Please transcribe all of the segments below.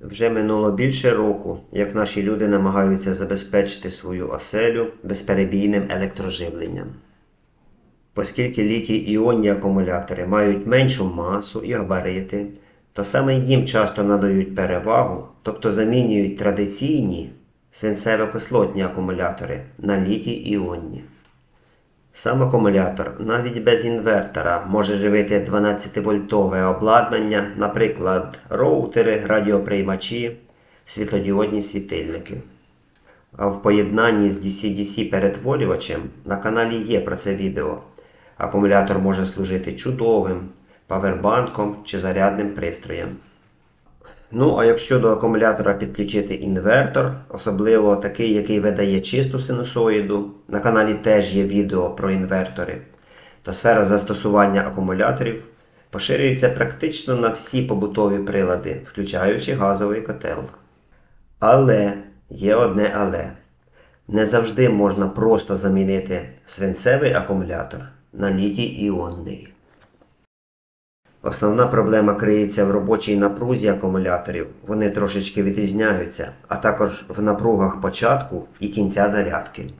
Вже минуло більше року, як наші люди намагаються забезпечити свою оселю безперебійним електроживленням. Оскільки літій іонні акумулятори мають меншу масу і габарити, то саме їм часто надають перевагу, тобто замінюють традиційні свинцево-кислотні акумулятори на літій іонні. Сам акумулятор навіть без інвертора може живити 12-вольтове обладнання, наприклад, роутери, радіоприймачі, світлодіодні світильники. А в поєднанні з DC-DC перетворювачем на каналі є про це відео. Акумулятор може служити чудовим павербанком чи зарядним пристроєм. Ну, а якщо до акумулятора підключити інвертор, особливо такий, який видає чисту синусоїду, на каналі теж є відео про інвертори, то сфера застосування акумуляторів поширюється практично на всі побутові прилади, включаючи газовий котел. Але є одне але. Не завжди можна просто замінити свинцевий акумулятор на літій іонний. Основна проблема криється в робочій напрузі акумуляторів. Вони трошечки відрізняються, а також в напругах початку і кінця зарядки.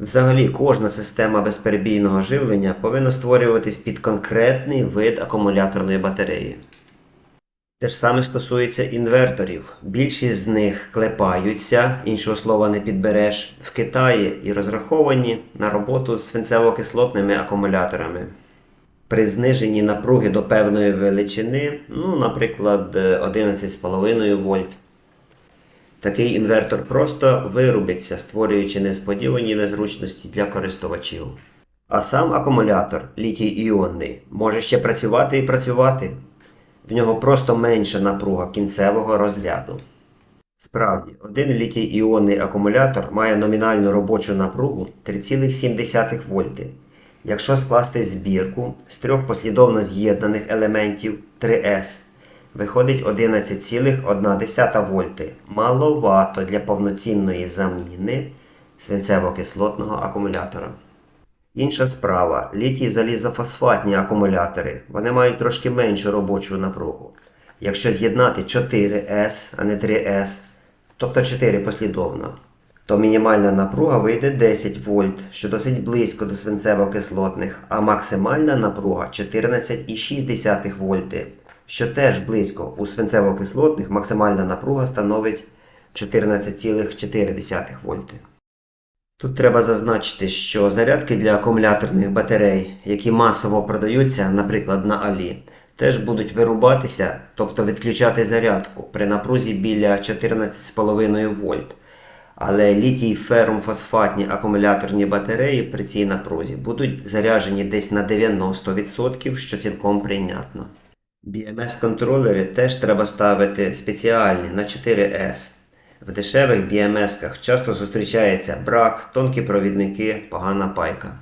Взагалі, кожна система безперебійного живлення повинна створюватись під конкретний вид акумуляторної батареї. Те ж саме стосується інверторів. Більшість з них клепаються, іншого слова не підбереш, в Китаї і розраховані на роботу з свинцево-кислотними акумуляторами. При зниженні напруги до певної величини, ну, наприклад, 11,5 вольт, такий інвертор просто вирубиться, створюючи несподівані незручності для користувачів. А сам акумулятор літій іонний може ще працювати і працювати. В нього просто менша напруга кінцевого розряду. Справді, один літій іонний акумулятор має номінальну робочу напругу 3,7 вольти. Якщо скласти збірку з трьох послідовно з'єднаних елементів 3С, виходить 11,1 вольти. Маловато для повноцінної заміни свинцево-кислотного акумулятора. Інша справа літій залізофосфатні акумулятори. Вони мають трошки меншу робочу напругу. Якщо з'єднати 4С, а не 3С, тобто 4 послідовно, то мінімальна напруга вийде 10 вольт, що досить близько до свинцево-кислотних, а максимальна напруга 14,6 вольти, що теж близько. У свинцево-кислотних максимальна напруга становить 14,4 вольти. Тут треба зазначити, що зарядки для акумуляторних батарей, які масово продаються, наприклад, на Алі, теж будуть вирубатися, тобто відключати зарядку при напрузі біля 14,5 вольт. Але літій ферум-фосфатні акумуляторні батареї при цій напрузі будуть заряджені десь на 90%, що цілком прийнятно. BMS-контролери теж треба ставити спеціальні на 4S. В дешевих BMS-ках часто зустрічається брак, тонкі провідники, погана пайка.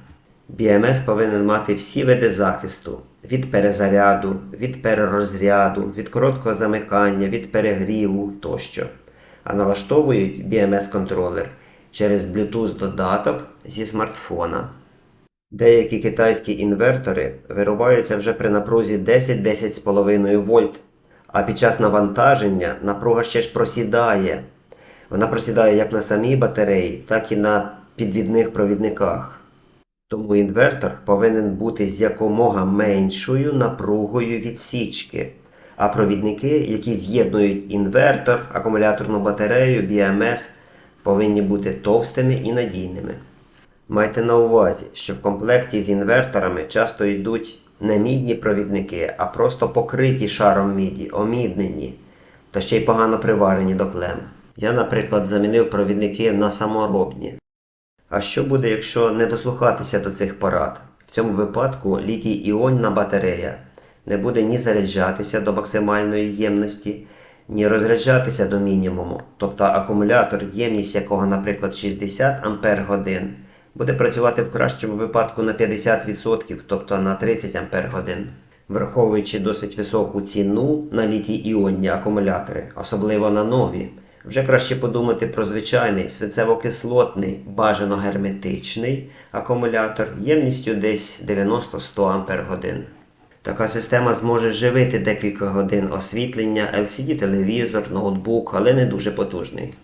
BMS повинен мати всі види захисту від перезаряду, від перерозряду, від короткого замикання, від перегріву тощо. А налаштовують BMS-контролер через Bluetooth додаток зі смартфона. Деякі китайські інвертори вирубаються вже при напрузі 10-10,5 вольт, а під час навантаження напруга ще ж просідає. Вона просідає як на самій батареї, так і на підвідних провідниках. Тому інвертор повинен бути з якомога меншою напругою відсічки, а провідники, які з'єднують інвертор, акумуляторну батарею, BMS, повинні бути товстими і надійними. Майте на увазі, що в комплекті з інверторами часто йдуть не мідні провідники, а просто покриті шаром міді, оміднені, та ще й погано приварені до клем. Я, наприклад, замінив провідники на саморобні. А що буде, якщо не дослухатися до цих порад? В цьому випадку літій іонна батарея не буде ні заряджатися до максимальної ємності, ні розряджатися до мінімуму. Тобто акумулятор, ємність якого, наприклад, 60 Ампер буде працювати в кращому випадку на 50%, тобто на 30 Ампер. Враховуючи досить високу ціну на літій іонні акумулятори, особливо на нові. Вже краще подумати про звичайний свинцево-кислотний, бажано герметичний акумулятор ємністю десь 90-100 Ах. Така система зможе живити декілька годин освітлення, LCD-телевізор, ноутбук, але не дуже потужний.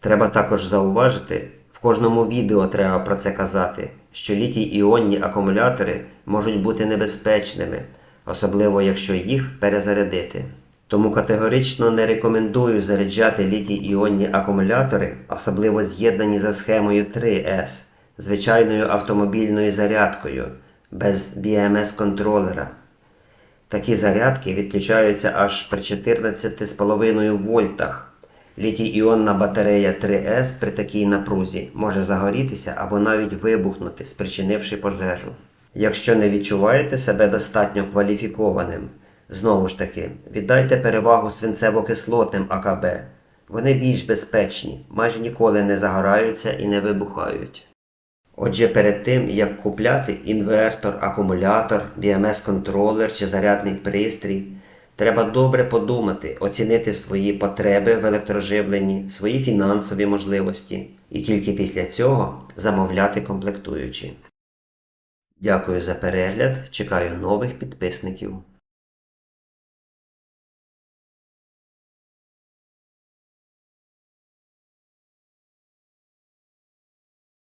Треба також зауважити, в кожному відео треба про це казати, що літій-іонні акумулятори можуть бути небезпечними, особливо якщо їх перезарядити. Тому категорично не рекомендую заряджати літій-іонні акумулятори, особливо з'єднані за схемою 3S, звичайною автомобільною зарядкою, без BMS-контролера. Такі зарядки відключаються аж при 14,5 вольтах. Літій-іонна батарея 3С при такій напрузі може загорітися або навіть вибухнути, спричинивши пожежу. Якщо не відчуваєте себе достатньо кваліфікованим, знову ж таки, віддайте перевагу свинцево-кислотним АКБ. Вони більш безпечні, майже ніколи не загораються і не вибухають. Отже, перед тим, як купляти інвертор, акумулятор, BMS-контролер чи зарядний пристрій, треба добре подумати, оцінити свої потреби в електроживленні, свої фінансові можливості і тільки після цього замовляти комплектуючі. Дякую за перегляд, чекаю нових підписників.